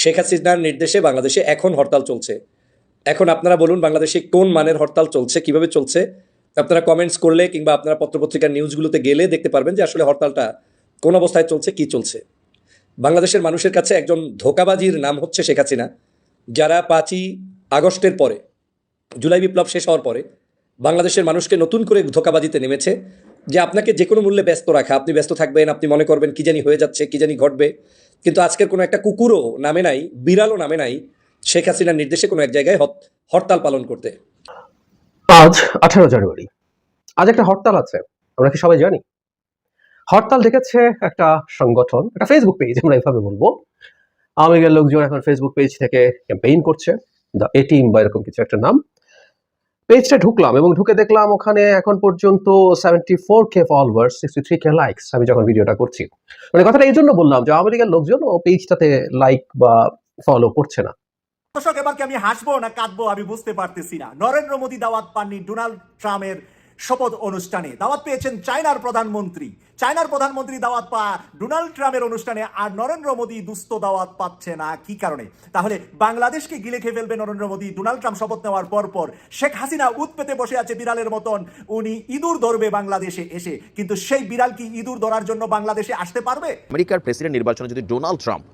শেখ হাসিনার নির্দেশে বাংলাদেশে এখন হরতাল চলছে। এখন আপনারা বলুন বাংলাদেশে কোন মানের হরতাল চলছে, কীভাবে চলছে? আপনারা কমেন্টস করলে কিংবা আপনারা পত্রপত্রিকার নিউজগুলোতে গেলে দেখতে পারবেন যে আসলে হরতালটা কোন অবস্থায় চলছে, কি চলছে। বাংলাদেশের মানুষের কাছে একজন ধোকাবাজির নাম হচ্ছে শেখ হাসিনা, যারা পাঁচই আগস্টের পরে, জুলাই বিপ্লব শেষ হওয়ার পরে বাংলাদেশের মানুষকে নতুন করে ধোকাবাজিতে নেমেছে, যে আপনাকে যে কোনো মূল্যে ব্যস্ত রাখা, আপনি ব্যস্ত থাকবেন, আপনি মনে করবেন কি জানি হয়ে যাচ্ছে, কি জানি ঘটবে। কিন্তু আজকের কোনো একটা কুকুরও নামে নাই, বিড়ালও নামে নাই, শেখ হাসিনার নির্দেশে কোনো এক জায়গায় হরতাল পালন করতে। আজ আঠারো জানুয়ারি। আজ একটা হরতাল আছে, আমরা কি সবাই জানি? হরতাল ডেকেছে একটা সংগঠন, একটা ফেসবুক পেজ আমরা এভাবে বলব। আওয়ামী লীগের লোকজন এখন ফেসবুক পেজ থেকে ক্যাম্পেইন করছে দ্য এ টিম বা এরকম কিছু একটা নাম। পেজটা ঢুকলাম এবং ঢুকে দেখলাম ওখানে এখন পর্যন্ত seventy four K followers sixty three K likes আমি যখন ভিডিওটা করছি। মানে কথাটা এই জন্য বললাম যে আমেরিকার লোকজন ও পেজটাতে লাইক বা ফলো করছে না। দর্শক, এবার কি আমি হাসবো না কাঁদবো আমি বুঝতে পারতেছি না। নরেন্দ্র মোদী দাওয়াত পাননি ডোনাল্ড ট্রাম্পের শপথ অনুষ্ঠানে দাওয়াত পেয়েছেন চায়নার প্রধানমন্ত্রী। চায়নার প্রধানমন্ত্রী দাওয়াত পা ডোনাল্ড ট্রাম্পের অনুষ্ঠানে আর নরেন্দ্র মোদী দুস্থ দাওয়াত পাচ্ছে না, কি কারণে? তাহলে বাংলাদেশকে গিলে খেয়ে ফেলবে নরেন্দ্র মোদী, ডোনাল্ড ট্রাম্প শপথ নেওয়ার পর পর শেখ হাসিনা উত পেতে বসে আছে বিড়ালের মতন, উনি ইঁদুর ধরবে বাংলাদেশে এসে। কিন্তু সেই বিড়াল কি ইঁদুর ধরার জন্য বাংলাদেশে আসতে পারবে? আমেরিকার প্রেসিডেন্ট নির্বাচনে যদি ডোনাল্ড ট্রাম্প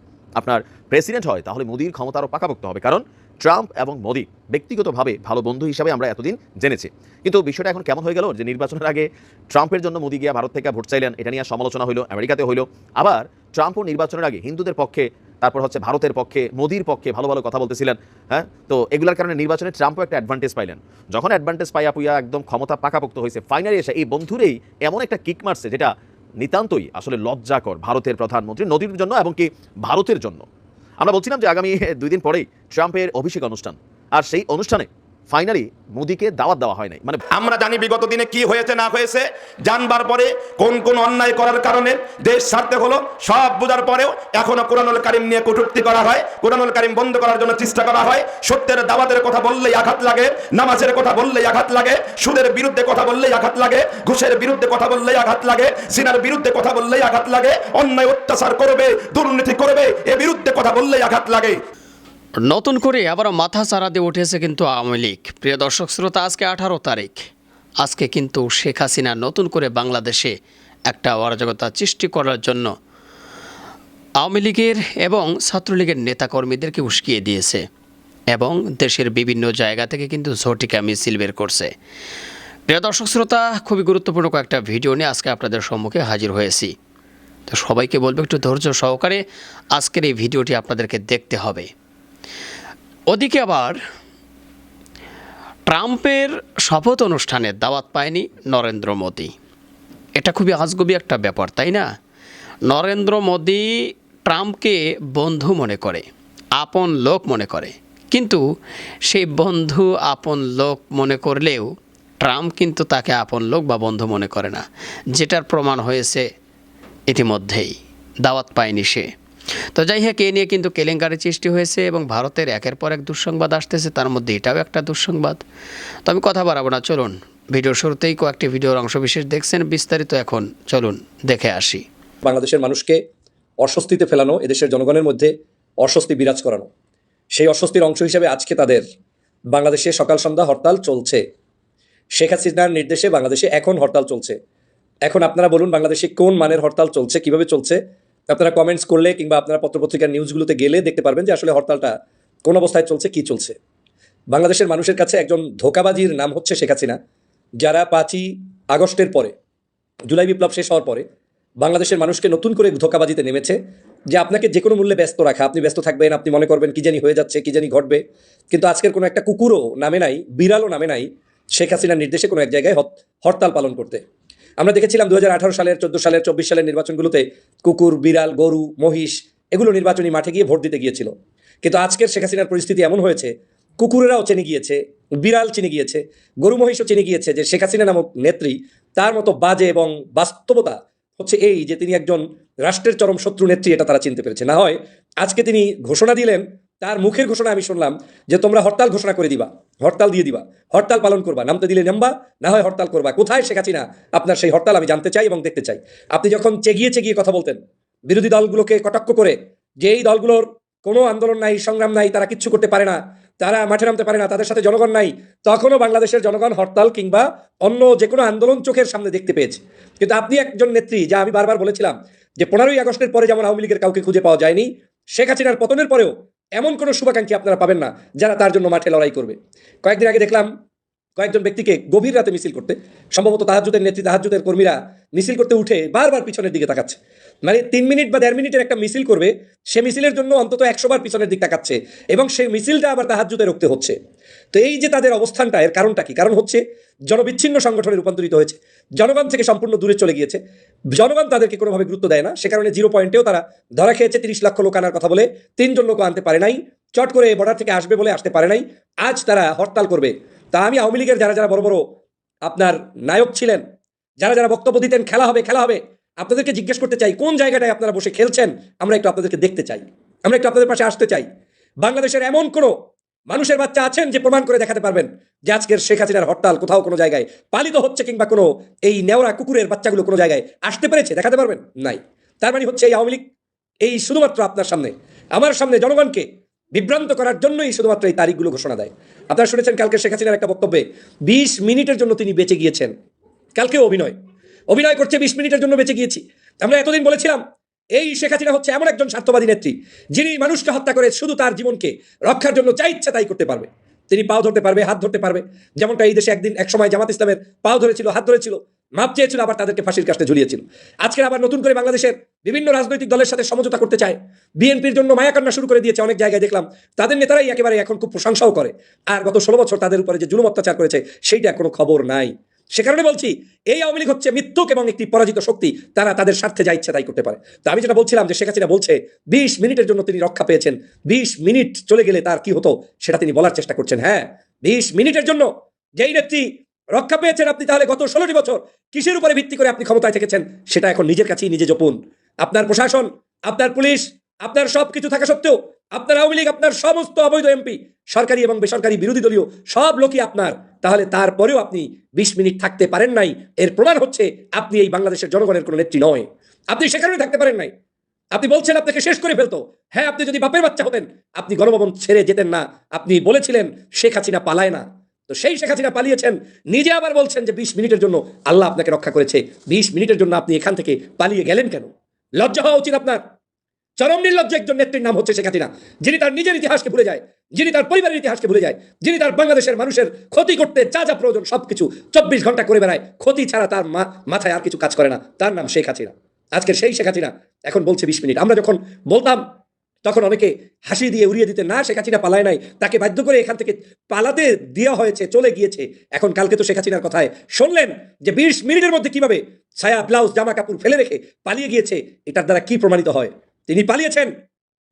আপনার প্রেসিডেন্ট হয়, তাহলে মোদির ক্ষমতা আরও পাকাপোক্ত হবে। কারণ ট্রাম্প এবং মোদি ব্যক্তিগতভাবে ভালো বন্ধু হিসাবে আমরা এতদিন জেনেছি। কিন্তু বিষয়টা এখন কেমন হয়ে গেল যে নির্বাচনের আগে ট্রাম্পের জন্য মোদি গিয়া ভারত থেকে ভোট চাইলেন, এটা নিয়ে সমালোচনা হলো আমেরিকাতে হইল। আবার ট্রাম্পও নির্বাচনের আগে হিন্দুদের পক্ষে, তারপর হচ্ছে ভারতের পক্ষে, মোদির পক্ষে ভালো ভালো কথা বলতেছিলেন হ্যাঁ? তো এগুলোর কারণে নির্বাচনে ট্রাম্পও একটা অ্যাডভান্টেজ পাইলেন। যখন অ্যাডভান্টেজ পাইয়া পুইয়া একদম ক্ষমতা পাকাপোক্ত হয়েছে ফাইনালি এসে এই বন্ধুরেই এমন একটা কিক মারছে যেটা নিতান্তই আসলে লজ্জাকর ভারতের প্রধানমন্ত্রী নদীর জন্য এবং কি ভারতের জন্য। আমরা বলছিলাম যে আগামী দুই দিন পরেই ট্রাম্পের অভিষেক অনুষ্ঠান। আর সেই অনুষ্ঠানে ফাইনালি মোদিকে দাওয়াত দেওয়া হয় নাই। মানে আমরা জানি বিগত দিনে কি হয়েছে, না হয়েছে। জানবার পরে কোন কোন অন্যায় করার কারণে দেশ ছাড়তে হলো, সব বোঝার পরেও এখনও কোরআনুল কারিম নিয়ে কটূক্তি করা হয়। কোরআনুল কারিম বন্ধ করার জন্য চেষ্টা করা হয়। সত্যের দাওয়াতের কথা বললেই আঘাত লাগে, নামাজের কথা বললেই আঘাত লাগে, সুদের বিরুদ্ধে কথা বললেই আঘাত লাগে, ঘুষের বিরুদ্ধে কথা বললেই আঘাত লাগে সিনার বিরুদ্ধে কথা বললেই আঘাত লাগে, অন্যায় অত্যাচার করবে, দুর্নীতি করবে, এ বিরুদ্ধে কথা বললেই আঘাত লাগে। নতুন করে আবারও মাথা চারা দিয়ে উঠেছে কিন্তু আওয়ামী লীগ। প্রিয় দর্শক শ্রোতা, আজকে আঠারো তারিখ। আজকে কিন্তু শেখ হাসিনা নতুন করে বাংলাদেশে একটা অরাজকতা সৃষ্টি করার জন্য আওয়ামী লীগের এবং ছাত্রলীগের নেতাকর্মীদেরকে উস্কিয়ে দিয়েছে এবং দেশের বিভিন্ন জায়গা থেকে কিন্তু ঝটিকা মিছিল বের করছে। প্রিয় দর্শক শ্রোতা, খুবই গুরুত্বপূর্ণ কয়েকটা ভিডিও নিয়ে আজকে আপনাদের সম্মুখে হাজির হয়েছি। তো সবাইকে বলব একটু ধৈর্য সহকারে আজকের এই ভিডিওটি আপনাদেরকে দেখতে হবে। ওদিকে আবার ট্রাম্পের শপথ অনুষ্ঠানে দাওয়াত পায়নি নরেন্দ্র মোদী। এটা খুবই আজগবি একটা ব্যাপার, তাই না? নরেন্দ্র মোদী ট্রাম্পকে বন্ধু মনে করে, আপন লোক মনে করে। কিন্তু সেই বন্ধু, আপন লোক মনে করলেও ট্রাম্প কিন্তু তাকে আপন লোক বা বন্ধু মনে করে না। যেটার প্রমাণ হয়েছে ইতিমধ্যেই, দাওয়াত পায়নি সে। তো যাই হোক এ নিয়ে কিন্তু কেলেঙ্কারি সৃষ্টি হয়েছে এবং ভারতের একের পর এক দুঃসংবাদ আসতেছে, তার মধ্যে এটাও একটা দুঃসংবাদ। তো আমি কথা বাড়াবো না, চলুন। ভিডিওর শুরুতেই কয়েকটি ভিডিওর অংশবিশেষ দেখছেন, বিস্তারিত এখন চলুন, দেখে আসি। বাংলাদেশের মানুষকে অস্বস্তিতে ফেলানো, এদেশের জনগণের মধ্যে অস্বস্তি বিরাজ করানো। সেই অস্বস্তির অংশ হিসেবে আজকে তাদের বাংলাদেশে সকাল সন্ধ্যা হরতাল চলছে। শেখ হাসিনার নির্দেশে বাংলাদেশে এখন হরতাল চলছে। এখন আপনারা বলুন, বাংলাদেশে কোন মানের হরতাল চলছে, কীভাবে চলছে? আপনারা কমেন্টস করলে কিংবা আপনারা পত্রপত্রিকার নিউজগুলোতে গেলে দেখতে পারবেন যে আসলে হরতালটা কোন অবস্থায় চলছে, কি চলছে। বাংলাদেশের মানুষের কাছে একজন ধোকাবাজির নাম হচ্ছে শেখ হাসিনা, যারা পাঁচই আগস্টের পরে, জুলাই বিপ্লব শেষ হওয়ার পরে বাংলাদেশের মানুষকে নতুন করে ধোকাবাজিতে নেমেছে যে আপনাকে যে কোনো মূল্যে ব্যস্ত রাখা, আপনি ব্যস্ত থাকবেন, আপনি মনে করবেন কি জানি হয়ে যাচ্ছে, কি জানি ঘটবে। কিন্তু আজকের কোনো একটা কুকুরও নামে নাই, বিড়ালও নামে নাই শেখ হাসিনার নির্দেশে কোনো এক জায়গায় হরতাল পালন করতে। আমরা দেখেছিলাম দু হাজার আঠারো সালের, চোদ্দ সালের, চব্বিশ সালের নির্বাচনগুলোতে কুকুর, বিড়াল, গরু, মহিষ, এগুলো নির্বাচনী মাঠে গিয়ে ভোট দিতে গিয়েছিল। কিন্তু আজকের শেখ হাসিনার পরিস্থিতি এমন হয়েছে, কুকুরেরাও চেনে গিয়েছে, বিড়াল চিনে গিয়েছে, গরু, মহিষও চিনে গিয়েছে যে শেখ হাসিনা নামক নেত্রী তার মতো বাজে এবং বাস্তবতা হচ্ছে এই যে তিনি একজন রাষ্ট্রের চরম শত্রু নেত্রী, এটা তারা চিনতে পেরেছে। না হয় আজকে তিনি ঘোষণা দিলেন তার মুখের ঘোষণা আমি শুনলাম যে তোমরা হরতাল ঘোষণা করে দিবা, হরতাল দিয়ে দিবা, হরতাল পালন করবা, নামতে দিলে নামবা, না হয় হরতাল করবা। কোথায় শেখ হাসিনা? আপনার সেই হরতাল আমি জানতে চাই এবং দেখতে চাই। আপনি যখন চেগিয়ে চেগিয়ে কথা বলতেন, বিরোধী দলগুলোকে কটাক্ষ করে যে এই দলগুলোর কোনো আন্দোলন নাই, সংগ্রাম নাই, তারা কিচ্ছু করতে পারে না, তারা মাঠে নামতে পারে না, তাদের সাথে জনগণ নাই, তখনও বাংলাদেশের জনগণ হরতাল কিংবা অন্য যে কোনো আন্দোলন চোখের সামনে দেখতে পেয়েছে। কিন্তু আপনি একজন নেত্রী, যা আমি বারবার বলেছিলাম যে পনেরোই আগস্টের পরে যেমন আওয়ামী লীগের কাউকে খুঁজে পাওয়া যায়নি, শেখ হাসিনার পতনের পরেও এমন কোনো শুভাকাঙ্ক্ষী আপনারা পাবেন না যারা তার জন্য মাঠে লড়াই করবে। কয়েকদিন আগে দেখলাম কয়েকজন ব্যক্তিকে গভীর রাতে মিছিল করতে। সম্ভবত তাহাজুদের নেত্রী তাহাজুদের কর্মীরা মিছিল করতে উঠে বারবার পিছনের দিকে তাকাচ্ছে। মানে তিন মিনিট বা দেড় মিনিটের একটা মিছিল করবে, সে মিছিলের জন্য অন্তত একশো বার পিছনের দিক তাকাচ্ছে এবং সেই মিছিলটা আবার তাহাজুতে রুখতে হচ্ছে। তো এই যে তাদের অবস্থানটা, এর কারণটা কি? কারণ হচ্ছে জনবিচ্ছিন্ন সংগঠনে রূপান্তরিত হয়েছে। জনগণ থেকে সম্পূর্ণ দূরে চলে গিয়েছে। জনগণ তাদেরকে কোনোভাবে গুরুত্ব দেয় না। সে কারণে জিরো পয়েন্টেও তারা ধরা খেয়েছে। তিরিশ লক্ষ লোক আনার কথা বলে তিনজন লোক আনতে পারে নাই। চট করে বর্ডার থেকে আসবে বলে আসতে পারে নাই। আজ তারা হরতাল করবে। তা আমি আওয়ামী লীগের যারা যারা বড় বড় আপনার নায়ক ছিলেন, যারা যারা বক্তব্য দিতেন, খেলা হবে খেলা হবে আপনাদেরকে জিজ্ঞেস করতে চাই, কোন জায়গাটায় আপনারা বসে খেলছেন? আমরা একটু আপনাদেরকে দেখতে চাই। আমরা একটু আপনাদের পাশে আসতে চাই। বাংলাদেশের এমন কোনো মানুষের বাচ্চা আছেন যে প্রমাণ করে দেখাতে পারবেন যে আজকের শেখ হাসিনার হরতাল কোথাও কোনো জায়গায় পালিত হচ্ছে কিংবা কোনো এই নেওয়া কুকুরের বাচ্চাগুলো কোনো জায়গায় আসতে পেরেছে? দেখাতে পারবেন? নাই। তার মানে হচ্ছে এই আওয়ামী লীগ, এই শুধুমাত্র আপনার সামনে, আমার সামনে জনগণকে বিভ্রান্ত করার জন্যই শুধুমাত্র এই তারিখগুলো ঘোষণা দেয়। আপনারা শুনেছেন কালকে শেখ হাসিনার একটা বক্তব্যে, বিশ মিনিটের জন্য তিনি বেঁচে গিয়েছেন। কালকে অভিনয়। অভিনয় করছে বিশ মিনিটের জন্য বেঁচে গিয়েছি। আমরা এতদিন বলেছিলাম, এই শেখ হাসিনা হচ্ছে এমন একজন স্বার্থবাদী নেত্রী, যিনি মানুষকে হত্যা করে শুধু তার জীবনকে রক্ষার জন্য যা ইচ্ছা তাই করতে পারবে। তিনি পাও ধরতে পারবে, হাত ধরতে পারবে। যেমনটা এই দেশে একদিন এক সময় জামাত ইসলামের পাও ধরেছিল, হাত ধরেছিল, মাপ চেয়েছিল, আবার তাদেরকে ফাঁসির কাছে ঝুলিয়েছিল। আজকে আবার নতুন করে বাংলাদেশের বিভিন্ন রাজনৈতিক দলের সাথে সমঝোতা করতে চায়। বিএনপির জন্য মায়াকান্না শুরু করে দিয়েছে অনেক জায়গায়, দেখলাম। তাদের নেতারাই একেবারে এখন খুব প্রশংসাও করে। আর গত ষোলো বছর তাদের উপরে যে জুলুম অত্যাচার করেছে, সেইটা কোনো খবর নাই। সে কারণে বলছি, এই আওয়ামী লীগ হচ্ছে মৃত্যুক এবং একটি পরাজিত শক্তি। তারা তাদের স্বার্থে যা ইচ্ছা তাই করতে পারে। তো আমি যেটা বলছিলাম যে শেখ হাসিনা বলছে, বিশ মিনিটের জন্য তিনি রক্ষা পেয়েছেন। বিশ মিনিট চলে গেলে তার কি হতো সেটা তিনি বলার চেষ্টা করছেন। হ্যাঁ বিশ মিনিটের জন্য যেই নেত্রী রক্ষা পেয়েছেন আপনি তাহলে গত ষোলোটি বছর কিসের উপরে ভিত্তি করে আপনি ক্ষমতায় থেকেছেন সেটা এখন নিজের কাছেই নিজে জপুন। আপনার প্রশাসন, আপনার পুলিশ, আপনার সব কিছু থাকা সত্ত্বেও আপনার আওয়ামী লীগ, আপনার সমস্ত অবৈধ এমপি, সরকারি এবং বেসরকারি বিরোধী দলীয় সব লোকই আপনার। তাহলে তারপরেও আপনি বিশ মিনিট থাকতে পারেন নাই। এর প্রমাণ হচ্ছে আপনি এই বাংলাদেশের জনগণের কোনো নেত্রী নয়। আপনি সে কারণে থাকতে পারেন নাই। আপনি বলছেন আপনাকে শেষ করে ফেলতো। হ্যাঁ আপনি যদি বাপের বাচ্চা হতেন, আপনি গণভবন ছেড়ে যেতেন না। আপনি বলেছিলেন, শেখ হাসিনা পালায় না। তো সেই শেখ হাসিনা পালিয়েছেন। নিজে আবার বলছেন যে বিশ মিনিটের জন্য আল্লাহ আপনাকে রক্ষা করেছে। বিশ মিনিটের জন্য আপনি এখান থেকে পালিয়ে গেলেন কেন? লজ্জা হওয়া উচিত আপনার। চরম নির্লজ্জ একজন নেত্রীর নাম হচ্ছে শেখ হাসিনা। যিনি তার নিজের ইতিহাসকে ভুলে যায়, যিনি তার পরিবারের ইতিহাসকে ভুলে যায়, যিনি তার বাংলাদেশের মানুষের ক্ষতি করতে যা যা প্রয়োজন সবকিছু চব্বিশ ঘণ্টা করে বেড়ায়, ক্ষতি ছাড়া তার মাথায় আর কিছু কাজ করে না। তার নাম শেখ হাসিনা। আজকের সেই শেখ হাসিনা এখন বলছে বিশ মিনিট। আমরা যখন বলতাম, তখন অনেকে হাসি দিয়ে উড়িয়ে দিতে, না, শেখ হাসিনা পালায় নাই। তাকে বাধ্য করে এখান থেকে পালাতে দেওয়া হয়েছে, চলে গিয়েছে। এখন কালকে তো শেখ হাসিনার কথায় শুনলেন যে বিশ মিনিটের মধ্যে কীভাবে ছায়া ব্লাউজ, জামা কাপড় ফেলে রেখে পালিয়ে গিয়েছে। এটার দ্বারা কি প্রমাণিত হয়? তিনি পালিয়েছেন।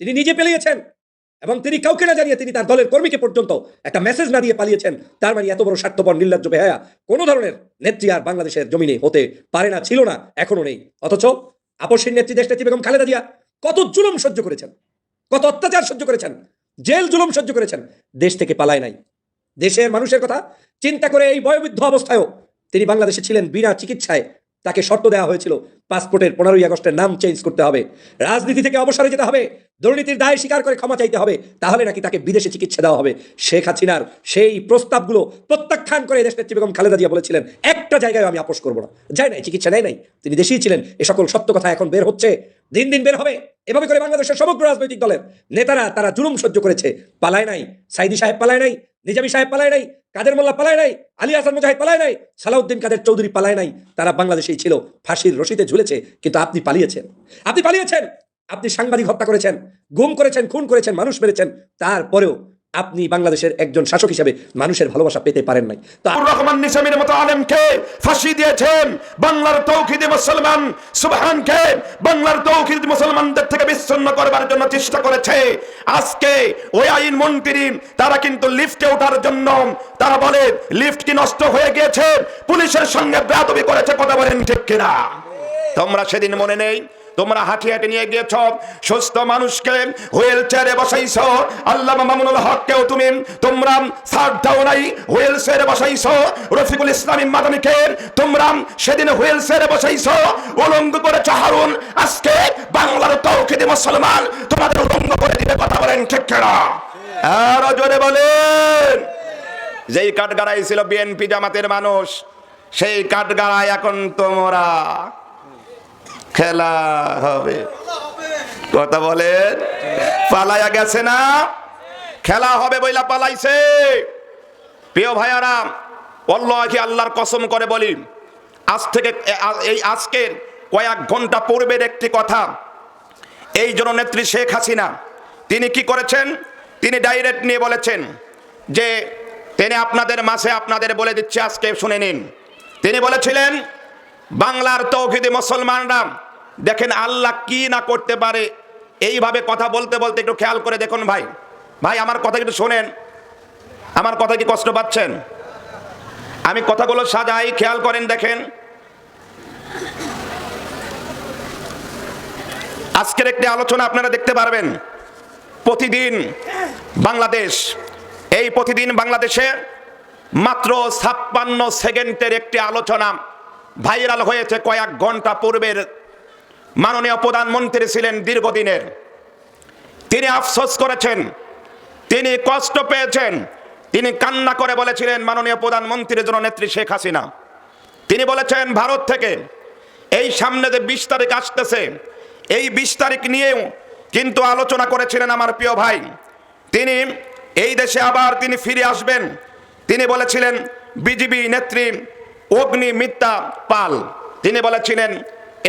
তিনি নিজে পালিয়েছেন। এবং তিনি কাউকে না জানিয়ে তিনি তার দলের কর্মীকে পর্যন্ত একটা মেসেজ না দিয়ে পালিয়েছেন। তার মানে এত বড় স্বার্থপর, নির্লজ্জ বেহায়া কোনো ধরনের নেত্রী আর বাংলাদেশের জমিনে হতে পারে না, ছিল না, এখনও নেই। অথচ আপসীর নেত্রী দেশ নেত্রী বেগম খালেদা জিয়া কত জুলুম সহ্য করেছেন, কত অত্যাচার সহ্য করেছেন, জেল জুলুম সহ্য করেছেন, দেশ থেকে পালায় নাই। দেশের মানুষের কথা চিন্তা করে এই বয়োবৃদ্ধ অবস্থায়ও তিনি বাংলাদেশে ছিলেন বিনা চিকিৎসায় তাকে শর্ত দেওয়া হয়েছিল পাসপোর্টের পনেরোই আগস্টের নাম চেঞ্জ করতে হবে। রাজনীতি থেকে অবসরে যেতে হবে, দুর্নীতির দায় স্বীকার করে ক্ষমা চাইতে হবে, তাহলে নাকি তাকে বিদেশে চিকিৎসা দেওয়া হবে। শেখ হাসিনার সেই প্রস্তাবগুলো প্রত্যাখ্যান করে দেশ নেত্রী বেগম খালেদা জিয়া বলেছিলেন, একটা জায়গায় আমি আপোষ করব না। যাই নাই, চিকিৎসা নেয় নাই। তিনি দেশেই ছিলেন, এ সকল সত্য কথা এখন বের হচ্ছে, দিন দিন বের হবে। এভাবে করে বাংলাদেশের সমগ্র রাজনৈতিক দলের নেতারা, তারা জুলুম সহ্য করেছে, পালায় নাই, সাইদি সাহেব পালায় নাই, নিজামী সাহেব পালায় নাই কাদের মোল্লা পালায় নাই? আলী হাসান মুজাহিদ পালায় নাই? সালাউদ্দিন কাদের চৌধুরী পালায় নাই? তারা বাংলাদেশেই ছিল। ফাঁসির রশিতে ঝুলেছে, কিন্তু আপনি পালিয়েছেন। আপনি পালিয়েছেন! আপনি সাংবাদিক হত্যা করেছেন, গুম করেছেন, খুন করেছেন, মানুষ মেরেছেন। তারপরেও আপনি বাংলাদেশের একজন শাসক হিসেবে মানুষের ভালোবাসা পেতে পারেন নাই। রহমান মতো আলেমকে ফাঁসি দিয়েছেন বাংলার মুসলমান সুবহানকে। বাংলার মুসলমানদের থেকে বিচ্ছিন্ন করবার জন্য চেষ্টা করেছে। আজকে ওই আইন মন্ত্রী, তারা কিন্তু লিফটে ওঠার জন্য, তারা বলে, লিফট কি নষ্ট হয়ে গিয়েছে? পুলিশের সঙ্গে বেয়াদবি করেছে, কথা বলেন ঠিক কিনা। তোমরা সেদিন মনে নেই তোমরা হাঁটি হাঁটি নিয়ে গিয়েছ, সুস্থ মানুষকে হুইল চেয়ারে বসাইছ আল্লাহ মামুনুল হককেও তুমি তোমরা সার দাও নাই, হুইল চেয়ারে বসাইছ, রফিকুল ইসলামী মাদানিকে তোমরা সেদিন হুইল চেয়ারে বসাইছ উলঙ্গ করেছ হারুন আজকে বাংলার তৌকিদি মুসলমান তোমাদের উলঙ্গ করে দিতে কথা বলেন ঠিক কেনা? আরও জোরে বলেন। যেই কাঠগাড়াই ছিল বিএনপি জামাতের মানুষ, সেই কাঠগাড়ায় এখন তোমরা খেলা হবে। কথা বলেন? পালাইয়া গেছে না? খেলা হবে বইলা পালাইছে। প্রিয় ভাইয়ারা অল্লাহি আল্লাহর কসম করে বলি, আজ থেকে এই আজকের কয়েক ঘণ্টা পূর্বের একটি কথা। এই জননেত্রী শেখ হাসিনা, তিনি কি করেছেন? তিনি ডাইরেক্ট নিয়ে বলেছেন যে তিনি আপনাদের মাসে আপনাদের বলে দিচ্ছে, আজকে শুনে নিন। তিনি বলেছিলেন বাংলার তৌহিদি মুসলমানরা, দেখেন আল্লাহ কি না করতে পারে, এইভাবে কথা বলতে বলতে একটু খেয়াল করে দেখুন ভাই। ভাই, আমার কথা একটু শোনেন। আমার কথা কি কষ্ট পাচ্ছেন? আমি কথাগুলো সাজাই, খেয়াল করেন দেখেন। আজকের একটি আলোচনা আপনারা দেখতে পারবেন। প্রতিদিন বাংলাদেশ, এই প্রতিদিন বাংলাদেশে মাত্র ছাপ্পান্ন সেকেন্ডের একটি আলোচনা। ভাইরাল হয়েছে কয়েক ঘণ্টা পূর্বের মাননীয় প্রধানমন্ত্রী ছিলেন দীর্ঘদিনের। তিনি আফসোস করেছেন, তিনি কষ্ট পেয়েছেন, তিনি কান্না করে বলেছিলেন মাননীয় প্রধানমন্ত্রীর জন্য নেত্রী শেখ হাসিনা। তিনি বলেছেন, ভারত থেকে এই সামনে যে বিশ তারিখ আসতেছে, এই বিশ তারিখ নিয়েও কিন্তু আলোচনা করেছিলেন আমার প্রিয় ভাই। তিনি এই দেশে আবার তিনি ফিরে আসবেন। তিনি বলেছিলেন বিজিবি নেত্রী অগ্নি মিত্তা পাল। তিনি বলেছিলেন,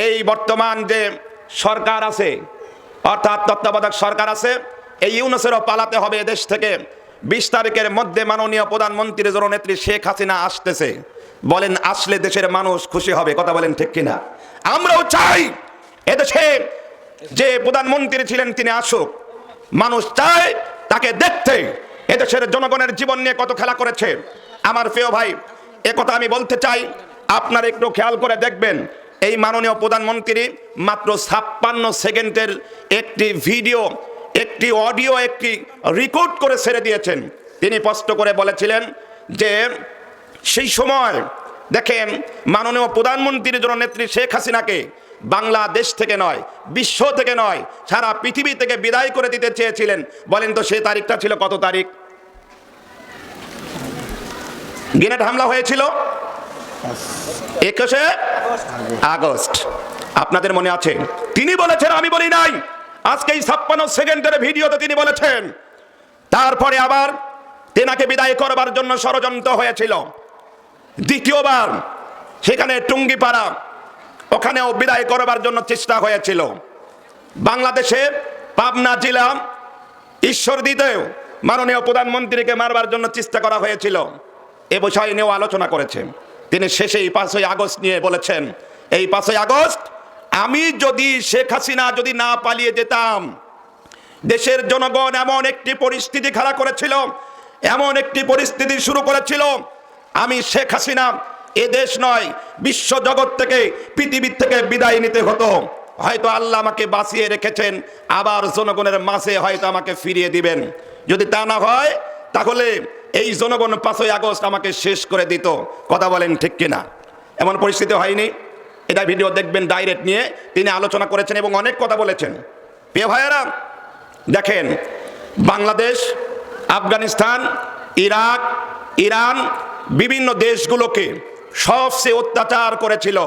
এই বর্তমান যে সরকার আছে, অর্থাৎ তত্ত্বাবধায়ক সরকার আছে, এই ইউনুসেরও পালাতে হবে এদেশ থেকে। বিশ তারিখের মধ্যে মাননীয় প্রধানমন্ত্রী জননেত্রী শেখ হাসিনা আসতেছে। বলেন, আসলে দেশের মানুষ খুশি হবে। কথা বলেন ঠিক কিনা? আমরাও চাই এদেশে যে প্রধানমন্ত্রী ছিলেন তিনি আসুক। মানুষ চায় তাকে দেখতে। এদেশের জনগণের জীবন নিয়ে কত খেলা করেছে। আমার প্রিয় ভাই কথা আমি বলতে চাই, আপনারা একটু খেয়াল করে দেখবেন, এই মাননীয় প্রধানমন্ত্রী মাত্র ছাপ্পান্ন সেকেন্ডের একটি ভিডিও, একটি অডিও, একটি রেকর্ড করে ছেড়ে দিয়েছেন। তিনি স্পষ্ট করে বলেছিলেন যে, সেই সময়, দেখেন, মাননীয় প্রধানমন্ত্রীর জন্য নেত্রী শেখ হাসিনাকে বাংলাদেশ থেকে নয়, বিশ্ব থেকে নয়, সারা পৃথিবী থেকে বিদায় করে দিতে চেয়েছিলেন। বলেন তো সে তারিখটা ছিল কত তারিখ? গিনেট হামলা হয়েছিল? একুশে আগস্ট। আপনাদের মনে আছে? তিনি বলেছেন, আমি বলি নাই। আজকে এই ছাপ্পান্ন সেকেন্ডের ভিডিওতে তিনি বলেছেন, তারপরে আবার তেনাকে বিদায় করবার জন্য ষড়যন্ত্র হয়েছিল। দ্বিতীয়বার সেখানে টুঙ্গিপাড়া, ওখানেও বিদায় করবার জন্য চেষ্টা হয়েছিল। বাংলাদেশে পাবনা জেলা ঈশ্বর দিতেও মাননীয় প্রধানমন্ত্রীকে মারবার জন্য চেষ্টা করা হয়েছিল। এ বিষয় নিয়েও আলোচনা করেছেন। তিনি শেষে এই পাঁচই আগস্ট নিয়ে বলেছেন, এই পাঁচই আগস্ট আমি যদি শেখ হাসিনা যদি না পালিয়ে যেতাম, দেশের জনগণ এমন একটি পরিস্থিতি খাড়া করেছিল, এমন একটি পরিস্থিতি শুরু করেছিল, আমি শেখ হাসিনা এ দেশ নয়, বিশ্ব জগৎ থেকে, পৃথিবীর থেকে বিদায় নিতে হতো। হয়তো আল্লাহ আমাকে বাঁচিয়ে রেখেছেন, আবার জনগণের মাসে হয়তো আমাকে ফিরিয়ে দিবেন। যদি তা না হয়, তাহলে এই জনগণ পাঁচই আগস্ট আমাকে শেষ করে দিত। কথা বলেন ঠিক কিনা? এমন পরিস্থিতি হয়নি। এটা ভিডিও দেখবেন ডাইরেক্ট নিয়ে তিনি আলোচনা করেছেন এবং অনেক কথা বলেছেন। প্রিয় ভাইয়েরা, দেখেন, বাংলাদেশ, আফগানিস্তান, ইরাক, ইরান বিভিন্ন দেশগুলোকে সবচেয়ে অত্যাচার করেছিল।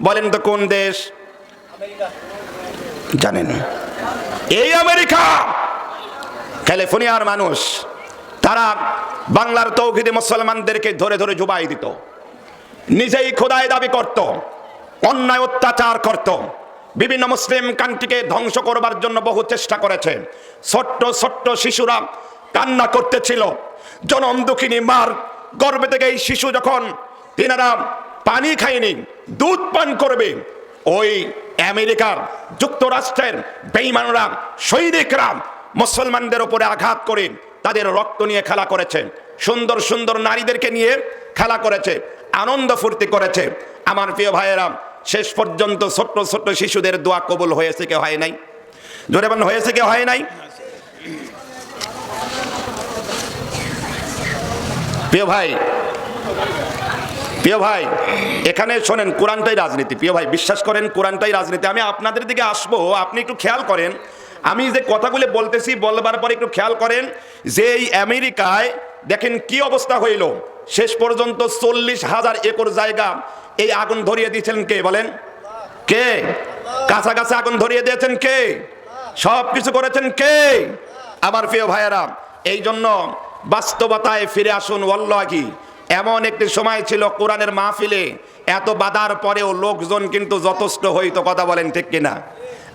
বলেন তো কোন দেশ? জানেন। এই আমেরিকা, ক্যালিফোর্নিয়ার মানুষ। তারা বাংলার তৌহিদে মুসলমানদেরকে ধরে ধরে জুবাই দিত। নিজেই খোদায় দাবি করত, অন্যায় অত্যাচার করত। বিভিন্ন মুসলিম কান্ট্রিকে ধ্বংস করবার জন্য বহু চেষ্টা করেছে। ছোট্ট ছোট্ট শিশুরা কান্না করতেছিল। জনম দুঃখিনী মার গর্ভে থেকে এই শিশু যখন তিনারা পানি খায়নি, দুধ পান করবে, ওই আমেরিকার যুক্তরাষ্ট্রের বেইমানরা, সৈনিকরা মুসলমানদের উপরে আঘাত করে তাদের রক্ত নিয়ে খেলা করেছে। সুন্দর সুন্দর নারীদেরকে নিয়ে খেলা করেছে। আনন্দ ফুর্তি করেছে। আমার প্রিয় ভাইয়েরা, শেষ পর্যন্ত ছোট্ট ছোট্ট শিশুদের দোয়া কবুল হয়েছে কে হয় নাই? জোরে হয়েছে কে হয় নাই? প্রিয় ভাই প্রিয় ভাই, এখানে শোনেন, কোরআনটাই রাজনীতি। প্রিয় ভাই, বিশ্বাস করেন, কোরআনটাই রাজনীতি। আমি আপনাদের দিকে আসব, আপনি একটু খেয়াল করেন আমি যে কথাগুলো বলতেছি, বলবার পরে একটু খেয়াল করেন, যে এই আমেরিকায় দেখেন কি অবস্থা হইল। শেষ পর্যন্ত চল্লিশ হাজার একর জায়গা এই আগুন ধরিয়ে দিয়েছিলেন কে বলেন? কে? কাছাকাছি আগুন ধরিয়ে দিয়েছেন কে? সব কিছু করেছেন কে? আমার প্রিয় ভাইয়েরা, এই জন্য বাস্তবতায় ফিরে আসুন, ওয়াল্লাহি। এমন একটি সময় ছিল কোরআনের মাহফিলে, এত বাধার পরেও লোকজন কিন্তু যথেষ্ট হইতো, কথা বলেন ঠিক কিনা?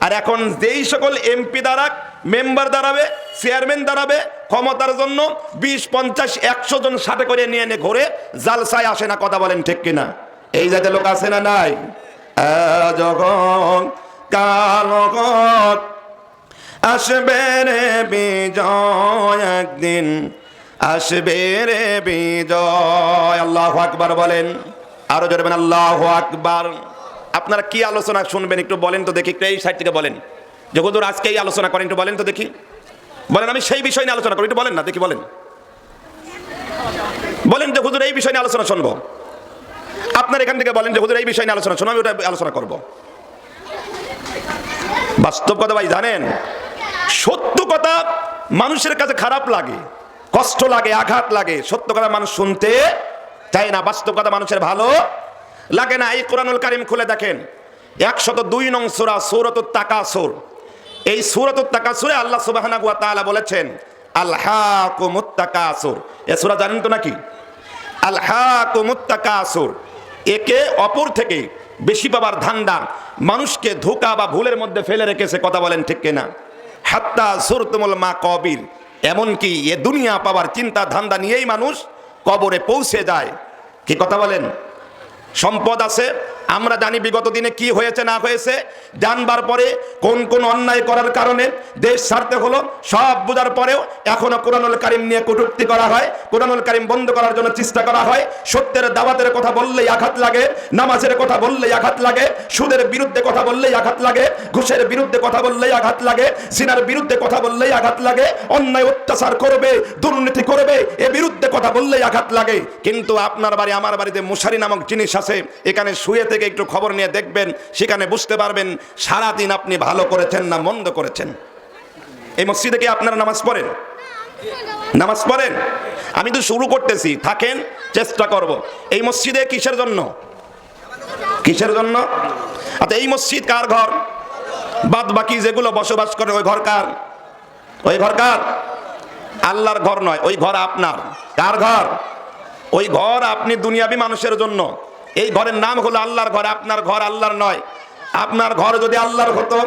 আর এখন যেই সকল এমপি দ্বারা, মেম্বার দাঁড়াবে, চেয়ারম্যান দাঁড়াবে, ক্ষমতার জন্য বিশ, পঞ্চাশ, একশো জন সাথে করে নিয়ে এনে ঘুরে, জালসায় আসে না, কথা বলেন ঠিক কিনা? এই জাতীয় লোক আছে না নাই? যখন কালকত আসবে রে বিজয় একদিন, আসবে রে বিজয়, আল্লাহ আকবার বলেন। আরও জোরে বলেন, আল্লাহ আকবার। আপনারা কি আলোচনা শুনবেন একটু বলেন তো দেখি এই সাইড থেকে বলেন। যে আজকে এই আলোচনা করেন, একটু বলেন তো দেখি। বলেন, আমি সেই বিষয় নিয়ে আলোচনা করি একটু বলেন না, দেখি বলেন। বলেন যে হুজুর এই বিষয় নিয়ে আলোচনা শুনব। আপনার এখান থেকে বলেন যে হুজুর এই বিষয় নিয়ে আলোচনা শুনব, আমি ওটা আলোচনা করব। বাস্তব কথা ভাই, জানেন? সত্য কথা মানুষের কাছে খারাপ লাগে, কষ্ট লাগে, আঘাত লাগে। সত্য কথা মানুষ শুনতে চায় না, বাস্তব কথা মানুষের ভালো লাগে না, এই কোরআনুল কারিম খুলে দেখেন। একশত দুই নং সুরা সৌরত তাকাসুর এই সৌরত তাকাসুরে আল্লাহ সুবাহানা গুয়া তাআলা বলেছেন আল্লাহ কুমুত্তাকাসুর এ সূরা জানেন তো নাকি? আল্লাহ কুমুত্তাকাসুর একে অপর থেকে বেশি পাবার ধান্দা মানুষকে ধোকা বা ভুলের মধ্যে ফেলে রেখেছে, কথা বলেন ঠিক কিনা? হাত্তা সুরতুমুল মা কবির এমনকি এ দুনিয়া পাবার চিন্তা ধান্দা নিয়েই মানুষ কবরে পৌঁছে যায়। কি কথা বলেন? সম্পদ আছে আমরা জানি বিগত দিনে কি হয়েছে, না হয়েছে। জানবার পরে কোন কোন অন্যায় করার কারণে দেশ ছাড়তে হলো, সব বোঝার পরেও এখনও কোরআনুল কারিম নিয়ে কটূক্তি করা হয়, কোরআনুল কারিম বন্ধ করার জন্য চেষ্টা করা হয়। সত্যের দাওয়াতের কথা বললেই আঘাত লাগে, নামাজের কথা বললেই আঘাত লাগে, সুদের বিরুদ্ধে কথা বললেই আঘাত লাগে, ঘুষের বিরুদ্ধে কথা বললেই আঘাত লাগে সিনার বিরুদ্ধে কথা বললেই আঘাত লাগে, অন্যায় অত্যাচার করবে, দুর্নীতি করবে, এ বিরুদ্ধে কথা বললেই আঘাত লাগে। কিন্তু আপনার বাড়ি, আমার বাড়িতে মশারি নামক জিনিস আছে, এখানে শুয়ে থেকে একটু খবর নিয়ে দেখবেন, সেখানে বুঝতে পারবেন সারাদিন আপনি ভালো করেছেন না মন্দ করেছেন। এই মসজিদে কি আপনারা নামাজ পড়েন? নামাজ পড়েন? আমি তো শুরু করতেছি, থাকেন, চেষ্টা করব। এই মসজিদে কিসের জন্য? কিসের জন্য? আচ্ছা এই মসজিদ কার ঘর? বাদ বাকি যেগুলো বসবাস করে, ওই ঘর কার? ওই ঘর কার? আল্লাহর ঘর নয়, ওই ঘর আপনার। কার ঘর? ওই ঘর আপনি দুনিয়াবি মানুষের জন্য। এই ঘরের নাম হলো আল্লাহর ঘর, আপনার ঘর আল্লাহর নয়। আপনার ঘর যদি আল্লাহর হতো,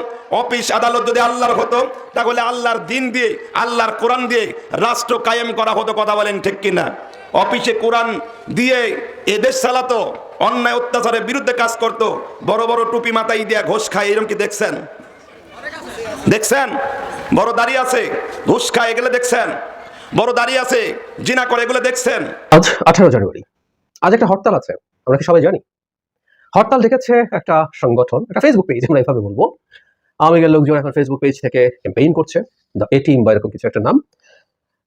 অফিস আদালত যদি আল্লাহর হতো, তাহলে আল্লাহর দিন দিয়ে, আল্লাহর কোরআন দিয়ে রাষ্ট্র কায়েম করা হতো, কথা বলেন ঠিক কিনা? অফিসে কোরআন দিয়ে এদেশ দেশ চালাতো, অন্যায় অত্যাচারের বিরুদ্ধে কাজ করতো, বড় বড় টুপি মাথায় দিয়া ঘোষ খায়, এরকম কি দেখছেন? দেখছেন? বড় দাঁড়িয়ে আছে, ঘুষ খায়, এগুলো দেখছেন? বড় দাঁড়িয়ে আছে, জিনা করে, এগুলো দেখছেন? আজ আঠারো জানুয়ারি। আজ একটা হরতাল আছে। আমরা কি সবাই জানি? হরতাল ডেকেছে একটা সংগঠন, একটা ফেসবুক পেজ আমরা এভাবে বলব। আওয়ামী লোকজন এখন ফেসবুক পেজ থেকে ক্যাম্পেইন করছে দ্য এ টিম বা এরকম কিছু একটা নাম।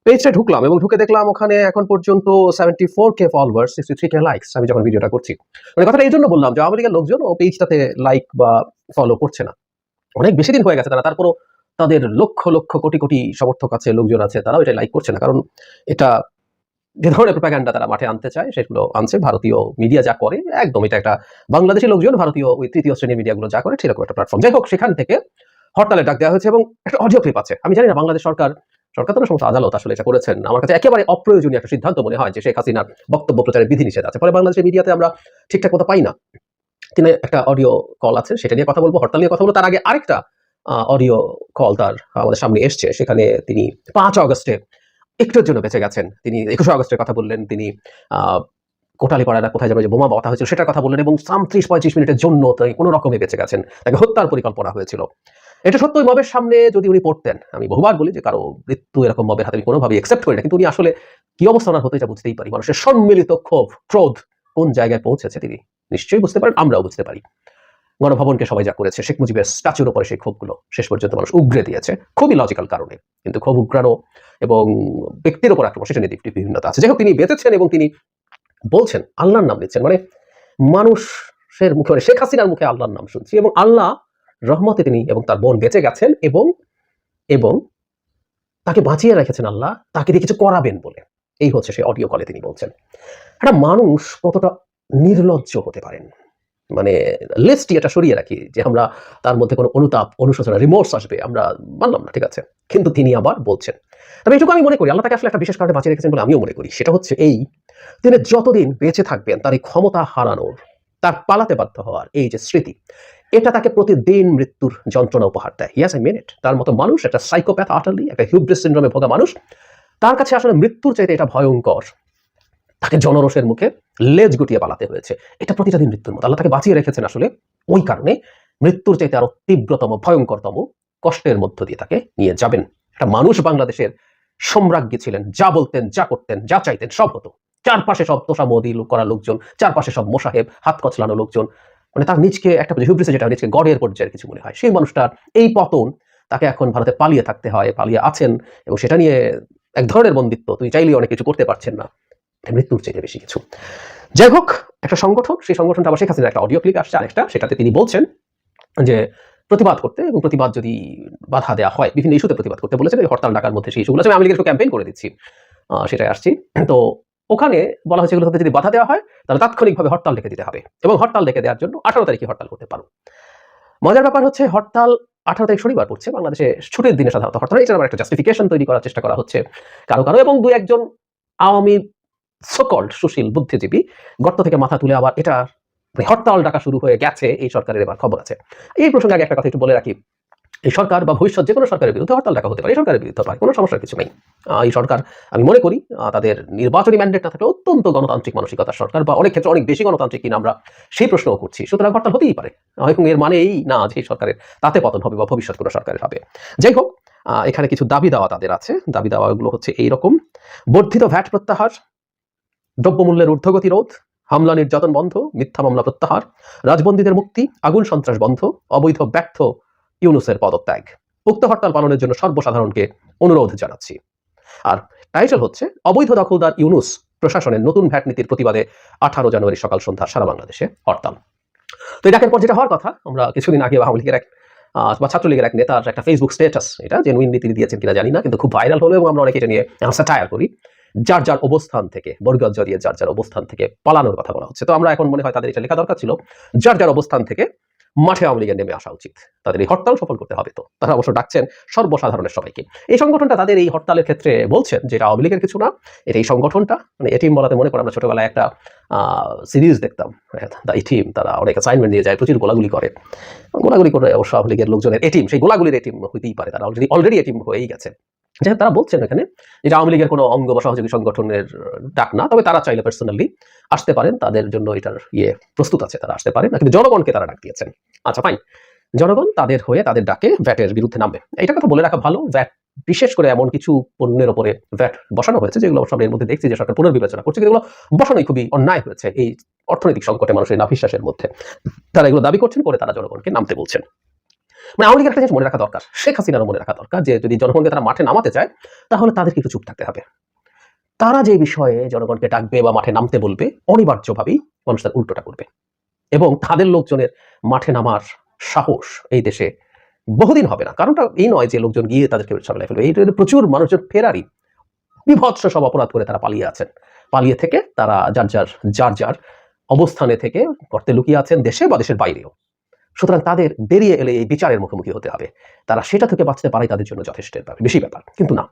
পেজটা ঢুকলাম এবং ঢুকে দেখলাম ওখানে এখন পর্যন্ত seventy four K followers sixty three K likes আমি যখন ভিডিওটা করছি। মানে কথাটা এই জন্য বললাম যে আওয়ামী লীগের লোকজন ও পেজটাতে লাইক বা ফলো করছে না। অনেক বেশি দিন হয়ে গেছে তারা, তারপরও তাদের লক্ষ লক্ষ, কোটি কোটি সমর্থক আছে, লোকজন আছে, তারাও এটা লাইক করছে না। কারণ এটা যে ধরনের প্রোপাগান্ডা তারা মাঠে আনতে চায়, সেগুলো আনছে। ভারতীয় মিডিয়া যা করে, একদম এটা একটা বাংলাদেশি লোকজন, ভারতীয় ওই তৃতীয় শ্রেণির মিডিয়াগুলো যা করে, সেরকম একটা প্ল্যাটফর্ম যাই হোক, সেখান থেকে হরতালের ডাক দেওয়া হয়েছে এবং একটা অডিও ক্লিপ আছে। আমি জানি না, বাংলাদেশ সরকার সরকার তো সমস্ত আদালত আসলে এটা করেছেন। আমার কাছে একেবারে অপ্রয়োজনীয় একটা সিদ্ধান্ত মনে হয় যে শেখ হাসিনার বক্তব্য প্রচারের বিধিনিষেধ আছে। ফলে বাংলাদেশের মিডিয়াতে আমরা ঠিকঠাক মতো পাই না। তিনি একটা অডিও কল আছে, সেটা নিয়ে কথা বলব, হরতাল নিয়ে কথা বলব। তার আগে আরেকটা অডিও কল তার আমাদের সামনে এসছে। সেখানে তিনি পাঁচ অগস্টে একটুর জন্য বেঁচে গেছেন। তিনি একুশে আগস্টের কথা বললেন তিনি আহ, কোটালীপাড়াটা কোথায় যাবে যে বোমা বাতা হয়েছিল সেটার কথা বললেন এবং সাম ত্রিশ পঁয়ত্রিশ মিনিটের জন্য তিনি কোনো রকমে বেঁচে গেছেন। তাকে হত্যার পরিকল্পনা হয়েছিল। এটা সত্য ওই মবের সামনে যদি উনি পড়তেন আমি বহুবার বলি যে কারও মৃত্যু এরকম মবের হাতে আমি কোনোভাবে একসেপ্ট করি না। কিন্তু উনি আসলে কি অবস্থা ওনার হতে এটা বুঝতেই পারি। মানুষের সম্মিলিত ক্ষোভ ক্রোধ কোন জায়গায় পৌঁছেছে তিনি? নিশ্চয়ই বুঝতে পারেন আমরাও বুঝতে পারি। গণভবনকে সবাই যা করেছে, শেখ মুজিবের স্ট্যাচুর উপরে সেই ক্ষোভগুলো শেষ পর্যন্ত মানুষ উগরে দিয়েছে। খুবই লজিক্যাল কারণে। কিন্তু ক্ষোভ উগ্রানো এবং ব্যক্তির উপর আক্রমণ, সেটা নিয়ে বিভিন্নতা আছে। যাই তিনি বেঁচেছেন এবং তিনি বলছেন, আল্লাহর নাম নিচ্ছেন। মানে মানুষের মুখে মানে শেখ হাসিনার মুখে আল্লাহর নাম শুনছি এবং আল্লাহ রহমতে তিনি এবং তার বোন বেঁচে গেছেন এবং এবং তাকে বাঁচিয়ে রেখেছেন আল্লাহ, তাকে দিয়ে কিছু করাবেন বলে। এই হচ্ছে সেই অডিও কলে তিনি বলছেন। একটা মানুষ কতটা নির্লজ্জ হতে পারেন? মানে লেসটি এটা সরিয়ে রাখি যে আমরা তার মধ্যে কোনো অনুতাপ, অনুশোচনা রিমোর্স আসবে, আমরা মানলাম না, ঠিক আছে? কিন্তু তিনি আবার বলছেন। তবে এইটুকু আমি মনে করি, আল্লাহ তাকে আসলে একটা বিশেষ কারণে বাঁচিয়ে রেখেছেন বলে আমিও মনে করি। সেটা হচ্ছে এই, তিনি যতদিন বেঁচে থাকবেন, তার এই ক্ষমতা হারানোর, তার পালাতে বাধ্য হওয়ার এই যে স্মৃতি, এটা তাকে প্রতিদিন মৃত্যুর যন্ত্রণা উপহার দেয়। ইয়াস আই মিনিট তার মতো মানুষ, একটা সাইকোপ্যাথ আটালি একটা হিউব্রিস সিন্ড্রোমে ভোগা মানুষ, তার কাছে আসলে মৃত্যুর চাইতে এটা ভয়ঙ্কর। তাকে জনরসের মুখে লেজ গুটিয়ে পালাতে হয়েছে। এটা প্রতিটা দিন মৃত্যুর মতো। আল্লাহ তাকে বাঁচিয়ে রেখেছেন আসলে ওই কারণে মৃত্যুর চাইতে আরও তীব্রতম, ভয়ঙ্করতম কষ্টের মধ্য দিয়ে তাকে নিয়ে যাবেন। একটা মানুষ বাংলাদেশের সম্রাজ্ঞী ছিলেন, যা বলতেন, যা করতেন, যা চাইতেন, সব হতো। চারপাশে সব তোষা মোদি করা লোকজন, চারপাশে সব মোসাহেব, হাত কচলানো লোকজন। মানে তার নিজকে একটা হিউব্রিসে যেটা নিজকে গড়ের পর্যায়ের কিছু মনে হয়। সেই মানুষটার এই পতন তাকে এখন ভারতে পালিয়ে থাকতে হয়, পালিয়ে আছেন এবং সেটা নিয়ে এক ধরনের বন্দিত্ব। তুই চাইলেই অনেক কিছু করতে পারছেন না। মৃত্যুর চেয়ে বেশি কিছু। যাই হোক, একটা সংগঠন, সেই সংগঠনটা আবার শেখ একটা অডিও ক্লিপ আসছে আরেকটা, সেটাতে তিনি বলছেন যে প্রতিবাদ করতে এবং প্রতিবাদ যদি বাধা দেওয়া হয়, বিভিন্ন ইস্যুতে প্রতিবাদ করতে বলেছেন, এই হরতাল ডাকার মধ্যে সেই ইস্যুগুলো আছে, আমি একটু ক্যাম্পেইন করে দিচ্ছি। সেটাই আসছি। তো ওখানে বলা হয়েছে এগুলোতে যদি বাধা দেওয়া হয়, তাহলে তাৎক্ষণিকভাবে হরতাল ডেকে দিতে হবে এবং হরতাল ডেকে দেওয়ার জন্য আঠারো তারিখে হরতাল করতে পারো। মজার ব্যাপার হচ্ছে, হরতাল আঠারো তারিখ শনিবার পড়ছে, বাংলাদেশে ছুটির দিনে সাধারণত হরতাল এটা একটা জাস্টিফিকেশন তৈরি করার চেষ্টা করা হচ্ছে কারও কারও এবং দু একজন আওয়ামী সকল্ড সুশীল বুদ্ধিজীবী। গর্ত থেকে মাথা তুলে আবার এটা হরতাল ডাকা শুরু হয়ে গেছে, এই সরকারের এবার খবর আছে। এই প্রসঙ্গে আগে একটা কথা একটু বলে রাখি। এই সরকার বা ভবিষ্যৎ যে কোনো সরকারের বিরুদ্ধে হরতাল ডাকা হতে পারে, এই সরকারের বিরুদ্ধে পারে, কোনো সমস্যার কিছু নেই। এই সরকার, আমি মনে করি তাদের নির্বাচনী ম্যান্ডেট না থাকলে অত্যন্ত গণতান্ত্রিক মানসিকতার সরকার বা অনেক ক্ষেত্রে অনেক বেশি গণতান্ত্রিক কিনা আমরা সেই প্রশ্নও করছি। সুতরাং হরতাল হতেই পারে। এবং এর মানে এই না যে সরকারের তাতে পতন হবে বা ভবিষ্যৎ কোনো সরকারের হবে। যাই হোক এখানে কিছু দাবি দাওয়া তাদের আছে। দাবি দাওয়াগুলো হচ্ছে এইরকম। বর্ধিত ভ্যাট প্রত্যাহার দ্রব্যমূল্যের ঊর্ধ্বগতি রোধ, হামলা নির্যাতন বন্ধ, মিথ্যা মামলা প্রত্যাহার, রাজবন্দীদের মুক্তি, আগুন সন্ত্রাস বন্ধ, অবৈধ ব্যর্থ ইউনুসের পদত্যাগ। উক্ত হরতাল পালনের জন্য সর্বসাধারণকে অনুরোধ জানাচ্ছি। আর টাইটেল হচ্ছে, অবৈধ দখলদার ইউনুস প্রশাসনের নতুন ভ্যাট নীতির প্রতিবাদে আঠারো জানুয়ারি সকাল সন্ধ্যা সারা বাংলাদেশে হরতাল। তো এই ডাকের পর যেটা হওয়ার কথা, আমরা কিছুদিন আগে আওয়ামী লীগের এক বা ছাত্রলীগের এক নেতার একটা ফেসবুক স্ট্যাটাস এটা জেনুইনলি তিনি দিয়েছেন কিনা জানি না, কিন্তু খুব ভাইরাল হলো এবং আমরা অনেকে এটা নিয়ে স্যাটায়ার করি। যার যার অবস্থান থেকে বর্গত জড়িয়ে যার যার অবস্থান থেকে পালানোর কথা বলা হচ্ছে। তো আমরা এখন মনে হয় তাদের এটা লেখা দরকার ছিল, যার যার অবস্থান থেকে মাঠে আওয়ামী লীগের নেমে আসা উচিত। তাদের এই হরতাল সফল করতে হবে তো। তারা অবশ্য ডাকছেন সর্বসাধারণের সবাইকে। এই সংগঠনটা তাদের এই হরতালের ক্ষেত্রে বলছেন যে এটা আওয়ামী লীগের কিছু না, এটা এই সংগঠনটা। মানে এটিম বলাতে মনে করে আমরা ছোটবেলায় একটা সিরিজ দেখতাম। দ্য এটিম তারা অনেক অ্যাসাইনমেন্ট দিয়ে যায়, প্রচুর গোলাগুলি করে। গোলাগুলি করে অবশ্য আওয়ামী লীগের লোকজনের এটিম সেই গোলাগুলির এটিম হইতেই পারে। তারা অলরেডি অলরেডি এটিম হয়েই গেছে। যাই হোক, তারা বলছেন এখানে এটা আওয়ামী লীগের কোনো অঙ্গ বা সহযোগী সংগঠনের ডাক না তবে তারা চাইলে পার্সোনালি আসতে পারেন তাদের জন্য এটার ইয়ে প্রস্তুত আছে তারা আসতে পারেন কিন্তু জনগণকে তারা ডাক দিয়েছেন। আচ্ছা ফাইন জনগণ তাদের হয়ে তাদের ডাকে ভ্যাটের বিরুদ্ধে নামবে। এটা কথা বলে রাখা ভালো ভ্যাট বিশেষ করে এমন কিছু পণ্যের ওপরে ভ্যাট বসানো হয়েছে যেগুলো আমরা এর মধ্যে দেখছি যে সরকার পুনর্বিবেচনা করছে এগুলো বসানোই খুবই অন্যায় হয়েছে এই অর্থনৈতিক সংকটে মানুষের নাভিশ্বাসের মধ্যে। তারা এগুলো দাবি করছেন করে তারা জনগণকে নামতে বলছেন। মানে আওয়ামী লীগের একটা জিনিস মনে রাখা দরকার, শেখ হাসিনারও মনে রাখা দরকার যে যদি জনগণকে তারা মাঠে নামাতে চায়, তাহলে তাদেরকে একটু চুপ থাকতে হবে। তারা যে বিষয়ে জনগণকে ডাকবে বা মাঠে নামতে বলবে, অনিবার্যভাবেই মানুষ তার উল্টোটা করবে। এবং তাদের লোকজনের মাঠে নামার সাহস এই দেশে বহুদিন হবে না। কারণটা এই নয় যে লোকজন গিয়ে তাদেরকে সামলে ফেলবে এই প্রচুর মানুষজন ফেরারি, বিভৎস সব অপরাধ করে তারা পালিয়ে আছেন। পালিয়ে থেকে তারা যার যার যার যার অবস্থানে থেকে গর্তে লুকিয়ে আছেন দেশে বা দেশের বাইরেও। সুতরাং তাদের বেরিয়ে এলে এই বিচারের মুখোমুখি হতে হবে। তারা সেটা থেকে বাঁচতে পারে তাদের জন্য যথেষ্ট বেশি ব্যাপার, কিন্তু না।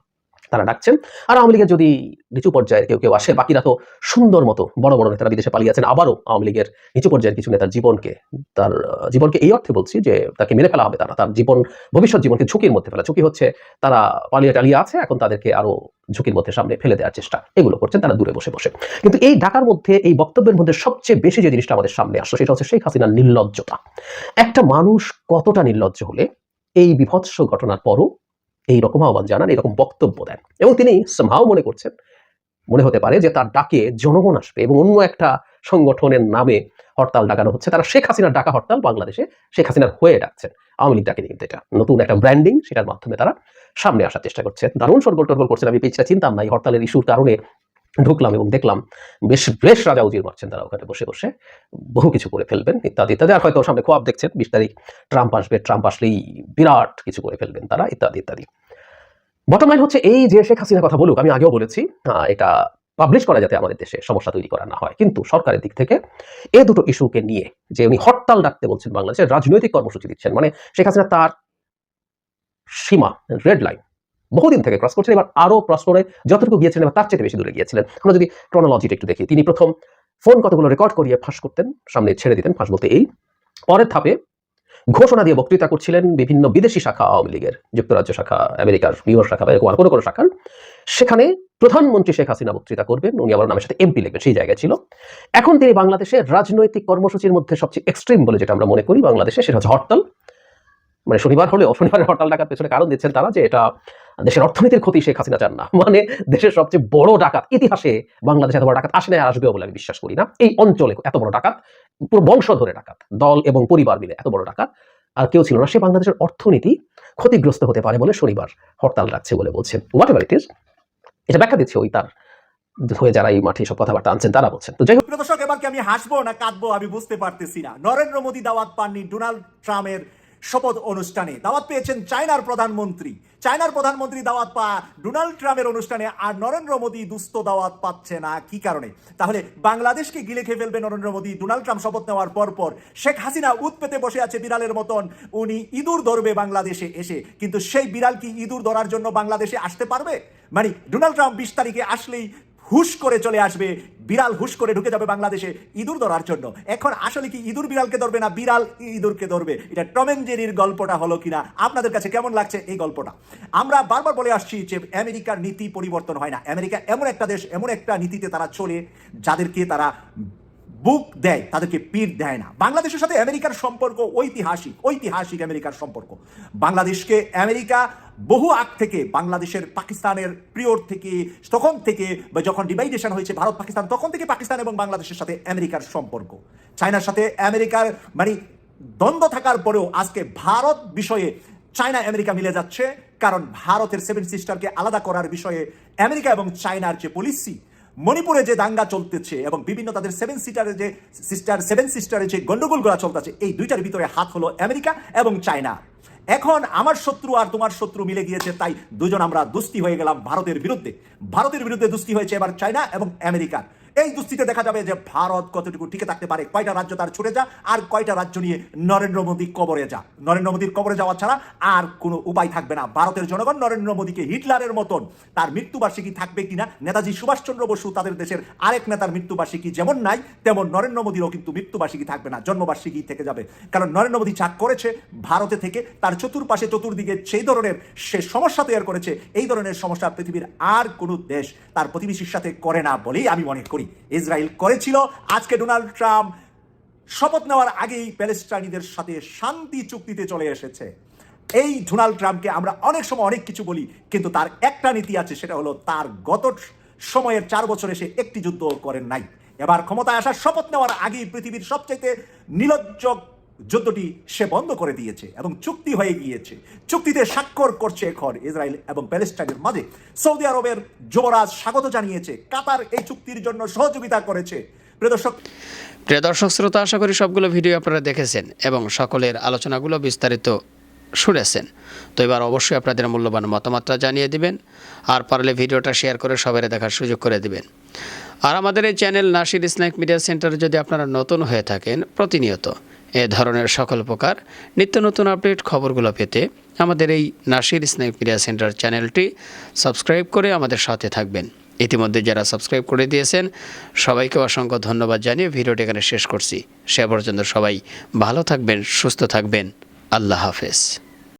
তারা ডাকছেন। আর আওয়ামী লীগের যদি নিচু পর্যায়ের কেউ কেউ আসে, বাকিরা তো সুন্দর মতো বড় বড় নেতারা বিদেশে পালিয়ে আছেন আবারও আওয়ামী লীগের নিচু পর্যায়ের কিছু নেতার জীবনকে, তার জীবনকে এই অর্থে বলছি যে তাকে মেরে ফেলা হবে তারা। তার জীবন, ভবিষ্যৎ জীবনকে ঝুঁকির মধ্যে ফেলা। ঝুঁকি হচ্ছে তারা পালিয়ে টালিয়ে আছে, এখন তাদেরকে আরও ঝুঁকির মধ্যে সামনে ফেলে দেওয়ার চেষ্টা। এগুলো করছেন, তারা দূরে বসে বসে। কিন্তু এই ঢাকার মধ্যে এই বক্তব্যের মধ্যে সবচেয়ে বেশি যে জিনিসটা আমাদের সামনে আসলো সেটা হচ্ছে শেখ হাসিনার নির্লজ্জতা। একটা মানুষ কতটা নির্লজ্জ হলে এই বিভৎস ঘটনার পরও এই রকম আহ্বান জানান এরকম বক্তব্য দেন। এবং তিনি সামহাও মনে করছেন, মনে হতে পারে যে তার ডাকে জনগণ আসবে এবং অন্য একটা সংগঠনের নামে হরতাল ডাকানো হচ্ছে। তারা শেখ হাসিনার ডাকা হরতাল বাংলাদেশে শেখ হাসিনার হয়ে ডাকছেন। আওয়ামী লীগ ডাকেনি কিন্তু এটা নতুন একটা ব্র্যান্ডিং সেটার মাধ্যমে তারা সামনে আসার চেষ্টা করছে দারুণ সরগোল টরগোল করছেন। আমি পিছিয়ে চিন্তাম না এই হরতালের ইস্যুর কারণে। ঢুকলাম এবং দেখলাম বেশ বেশ রাজা উজির মারছেন তারা ওখানে বসে বসে। বহু কিছু করে ফেলবেন, ইত্যাদি ইত্যাদি। আর হয়তো সামনে খোয়াব দেখছেন, বিশ তারিখ ট্রাম্প আসবে, ট্রাম্প আসলেই বিরাট কিছু করে ফেলবেন তারা, ইত্যাদি ইত্যাদি। বটম লাইন হচ্ছে এই যে শেখ হাসিনার কথা বলুক, আমি আগেও বলেছি এটা পাবলিশ করা যাতে আমাদের দেশে সমস্যা তৈরি করা না হয়। কিন্তু সরকারের দিক থেকে এ দুটো ইস্যুকে নিয়ে যে উনি হরতাল ডাকতে বলছেন বাংলাদেশের রাজনৈতিক কর্মসূচি দিচ্ছেন মানে শেখ হাসিনা তার সীমা রেড লাইন বহুদিন থেকে ক্রস করছেন এবার আরও প্রশ্নরে যতটুকু গিয়েছিলেন এবার তার চেয়ে বেশি দূরে গিয়েছিলেন। আমরা যদি ক্রনোলজিটা একটু দেখি, তিনি প্রথম ফোন কতগুলো রেকর্ড করিয়ে ফাঁস করতেন? সামনে ছেড়ে দিতেন ফাঁস বলতে এই। পরের ধাপে ঘোষণা দিয়ে বক্তৃতা করছিলেন বিভিন্ন বিদেশি শাখা আওয়ামী লীগের, যুক্তরাজ্য শাখা, আমেরিকার, নিউ শাখা বা এরকম কোনো কোনো শাখার। সেখানে প্রধানমন্ত্রী শেখ হাসিনা বক্তৃতা করবেন, উনি আবার নামের সাথে এমপি লিখবেন, সেই জায়গায় ছিল। এখন তিনি বাংলাদেশের রাজনৈতিক কর্মসূচির মধ্যে সবচেয়ে এক্সট্রিম বলে যেটা আমরা মনে করি বাংলাদেশে, সেটা হচ্ছে হরতাল। মানে শনিবার হলেও, শনিবারের হরতাল ডাকার পেছনে কারণ দিচ্ছেন তারা যে এটা দেশের অর্থনীতির ক্ষতি শেখ হাসিনা চান না। মানে দেশের সবচেয়ে বড় ডাকাত, ইতিহাসে বাংলাদেশে এত বড় ডাকাত আসে না আসবেও বলে আমি বিশ্বাস করি না। এই অঞ্চলে এত বড় ডাকাত, পুরো বংশ ধরে ডাকাত, দল এবং পরিবার মিলে এত বড় ডাকাত, আর কেউ ছিল না। সে বাংলাদেশের অর্থনীতি ক্ষতিগ্রস্ত হতে পারে বলে শনিবার হরতাল রাখছে বলে বলছেন হোয়াট এভার ইট ইজ এটা ব্যাখ্যা দিচ্ছে ওই তার, হয়ে যারা এই মাঠে সব কথাবার্তা আনছেন, তারা বলছেন। তো যাই হোক দর্শক এবার কি আমি হাসবো না কাঁদবো আমি বুঝতে পারতেছি না। নরেন্দ্র মোদী দাওয়াত পাননি, ডোনাল্ড ট্রাম্পের শপথ অনুষ্ঠানে দাওয়াত পেয়েছেন চায়নার প্রধানমন্ত্রী। চায়নার প্রধানমন্ত্রী দাওয়াত পা ডোনাল্ড ট্রাম্পের অনুষ্ঠানে আর নরেন্দ্র মোদী দুস্থ দাওয়াত পাচ্ছে না, কি কারণে? তাহলে বাংলাদেশকে গিলে খেয়ে ফেলবে নরেন্দ্র মোদী, ডোনাল্ড ট্রাম্প শপথ নেওয়ার পর পর শেখ হাসিনা উত পেতে বসে আছে বিড়ালের মতন, উনি ইঁদুর ধরবে বাংলাদেশে এসে। কিন্তু সেই বিড়াল কি ইঁদুর ধরার জন্য বাংলাদেশে আসতে পারবে? মানে ডোনাল্ড ট্রাম্প বিশ তারিখে আসলেই হুশ করে চলে আসবে। বিড়াল হুশ করে ঢুকে যাবে বাংলাদেশে ইঁদুর ধরার জন্য। এখন আসলে কি ইঁদুর বিড়ালকে ধরবে না বিড়াল ইঁদুরকে ধরবে? এটা টমেনজেরির গল্পটা হলো কিনা? আপনাদের কাছে কেমন লাগছে এই গল্পটা? আমরা বারবার বলে আসছি যে আমেরিকার নীতি পরিবর্তন হয় না। আমেরিকা এমন একটা দেশ, এমন একটা নীতিতে তারা চলে, যাদেরকে তারা বুক দেয়, তাদেরকে পিঠ দেয় না। বাংলাদেশের সাথে আমেরিকার সম্পর্ক ঐতিহাসিক ঐতিহাসিক আমেরিকার সম্পর্ক। বাংলাদেশকে আমেরিকা বহু আগ থেকে বাংলাদেশের পাকিস্তানের প্রিয়র থেকে, তখন থেকে, বা যখন ডিভাইডেশন হয়েছে ভারত, পাকিস্তান, তখন থেকে পাকিস্তান এবং বাংলাদেশের সাথে আমেরিকার সম্পর্ক। চায়নার সাথে আমেরিকার মানে দ্বন্দ্ব থাকার পরেও আজকে ভারত বিষয়ে চায়না, আমেরিকা মিলে যাচ্ছে। কারণ ভারতের সেভেন সিস্টারকে আলাদা করার বিষয়ে আমেরিকা এবং চায়নার যে পলিসি মণিপুরে যে দাঙ্গা চলতেছে এবং বিভিন্ন তাদের সেভেন সিটারে যে সিস্টার সেভেন সিস্টারে যে গন্ডগোলগুলো চলতেছে, এই দুইটার ভিতরে হাত হলো আমেরিকা এবং চায়না। এখন আমার শত্রু আর তোমার শত্রু মিলে গিয়েছে, তাই দুজন আমরা দুস্তি হয়ে গেলাম ভারতের বিরুদ্ধে। ভারতের বিরুদ্ধে দুস্তি হয়েছে এবার চায়না এবং আমেরিকার এই দুস্থিতে দেখা যাবে যে ভারত কতটুকু টিকে থাকতে পারে, কয়টা রাজ্য তার ছুটে যা আর কয়টা রাজ্য নিয়ে নরেন্দ্র মোদী কবরে যা। নরেন্দ্র মোদীর কবরে যাওয়া ছাড়া আর কোনো উপায় থাকবে না। ভারতের জনগণ নরেন্দ্র মোদীকে হিটলারের মতন। তার মৃত্যুবার্ষিকী থাকবে কিনা? নেতাজি সুভাষচন্দ্র বসু তাদের দেশের আরেক নেতার মৃত্যুবার্ষিকী যেমন নাই, তেমন নরেন্দ্র মোদীরও কিন্তু মৃত্যুবার্ষিকী থাকবে না। জন্মবার্ষিকী থেকে যাবে। কারণ নরেন্দ্র মোদী যা করেছে ভারতে থেকে, তার চতুর্পাশে, চতুর্দিকে সেই ধরনের সে সমস্যা তৈরি করেছে, এই ধরনের সমস্যা পৃথিবীর আর কোনো দেশ তার প্রতিবেশীর সাথে করে না বলেই আমি মনে করি। ইসরায়েল করেছিল। আজকে ডোনাল্ড ট্রাম্প শপথ নেওয়ার আগেই প্যালেস্টাইনিদের সাথে শান্তি চুক্তিতে চলে এসেছে। এই ডোনাল্ড ট্রাম্পকে আমরা অনেক সময় অনেক কিছু বলি, কিন্তু তার একটা নীতি আছে, সেটা হলো তার গত সময়ের চার বছরে সে একটি যুদ্ধ করেন নাই। এবার ক্ষমতায় আসার শপথ নেওয়ার আগেই পৃথিবীর সবচাইতে নিলজ্জ যুদ্ধটি সে বন্ধ করে দিয়েছে এবং চুক্তি হয়ে গিয়েছে। চুক্তিতে স্বাক্ষর করছে এখন ইসরায়েল এবং প্যালেস্টাইনের মাঝে। সৌদি আরবের যুবরাজ স্বাগত জানিয়েছে। কাতার এই চুক্তির জন্য সহযোগিতা করেছে। প্রিয় দর্শক প্রিয় দর্শক, শ্রোতা, আশা করি সবগুলো ভিডিও আপনারা দেখেছেন এবং সকলের আলোচনাগুলো বিস্তারিত শুনেছেন। তো এবার অবশ্যই আপনাদের মূল্যবান মতামতটা জানিয়ে দিবেন আর পারলে ভিডিওটা শেয়ার করে সবাই দেখার সুযোগ করে দিবেন। আর আমাদের এই চ্যানেল নাসির ইসলামিক মিডিয়া সেন্টারে যদি আপনারা নতুন হয়ে থাকেন, প্রতিনিয়ত এ ধরনের সকল প্রকার নিত্য নতুন আপডেট খবরগুলো পেতে আমাদের এই নাসির স্নেক মিডিয়া সেন্টার চ্যানেলটি সাবস্ক্রাইব করে আমাদের সাথে থাকবেন। ইতিমধ্যে যারা সাবস্ক্রাইব করে দিয়েছেন, সবাইকে অসংখ্য ধন্যবাদ জানিয়ে ভিডিওটি এখানে শেষ করছি। সে পর্যন্ত সবাই ভালো থাকবেন, সুস্থ থাকবেন। আল্লাহ হাফেজ।